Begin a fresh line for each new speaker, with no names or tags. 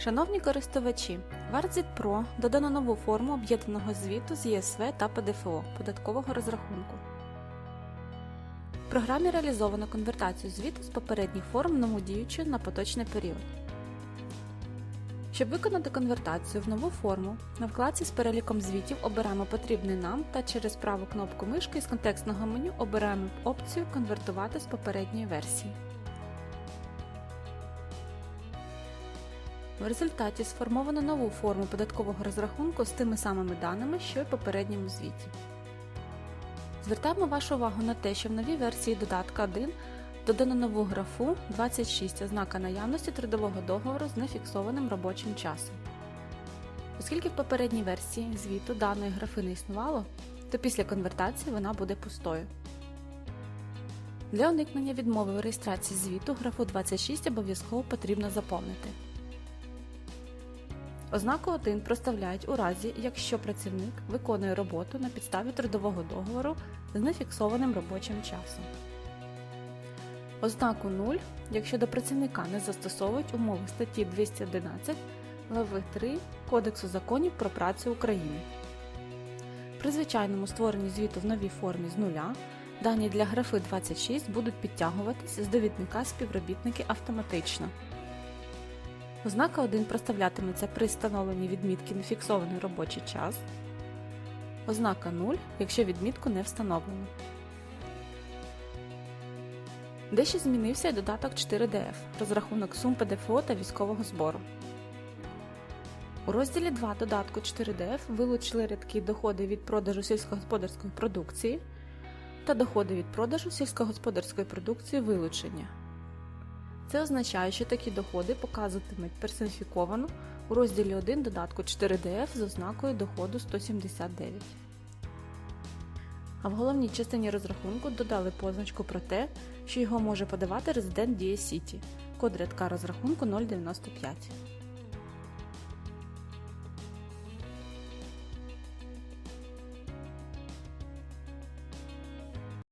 Шановні користувачі, в ArtZit Pro додано нову форму об'єднаного звіту з ЄСВ та ПДФО податкового розрахунку. В програмі реалізовано конвертацію звіту з попередніх форм нову діючу на поточний період. Щоб виконати конвертацію в нову форму, на вкладці з переліком звітів обираємо потрібний нам та через праву кнопку мишки з контекстного меню обираємо опцію Конвертувати з попередньої версії. В результаті сформовано нову форму податкового розрахунку з тими самими даними, що й в попередньому звіті. Звертаємо вашу увагу на те, що в новій версії додатка 1 додано нову графу 26 ознака наявності трудового договору з нефіксованим робочим часом. Оскільки в попередній версії звіту даної графи не існувало, то після конвертації вона буде пустою. Для уникнення відмови у реєстрації звіту графу 26 обов'язково потрібно заповнити. Ознаку 1 проставляють у разі, якщо працівник виконує роботу на підставі трудового договору з нефіксованим робочим часом. Ознаку 0, якщо до працівника не застосовують умови статті 211 глави 3 Кодексу законів про працю України. При звичайному створенні звіту в новій формі з нуля дані для графи 26 будуть підтягуватися з довідника співробітники автоматично. Ознака 1 проставлятиметься при встановленні відмітки нефіксований робочий час. Ознака 0, якщо відмітку не встановлено. Дещо змінився і додаток 4DF розрахунок сум ПДФО та військового збору. У розділі 2 додатку 4DF вилучили рядки доходи від продажу сільськогосподарської продукції та доходи від продажу сільськогосподарської продукції вилучення. Це означає, що такі доходи показуватимуть персоніфіковано у розділі 1 додатку 4DF з ознакою доходу 179. А в головній частині розрахунку додали позначку про те, що його може подавати резидент Дія Сіті, код рядка розрахунку 095.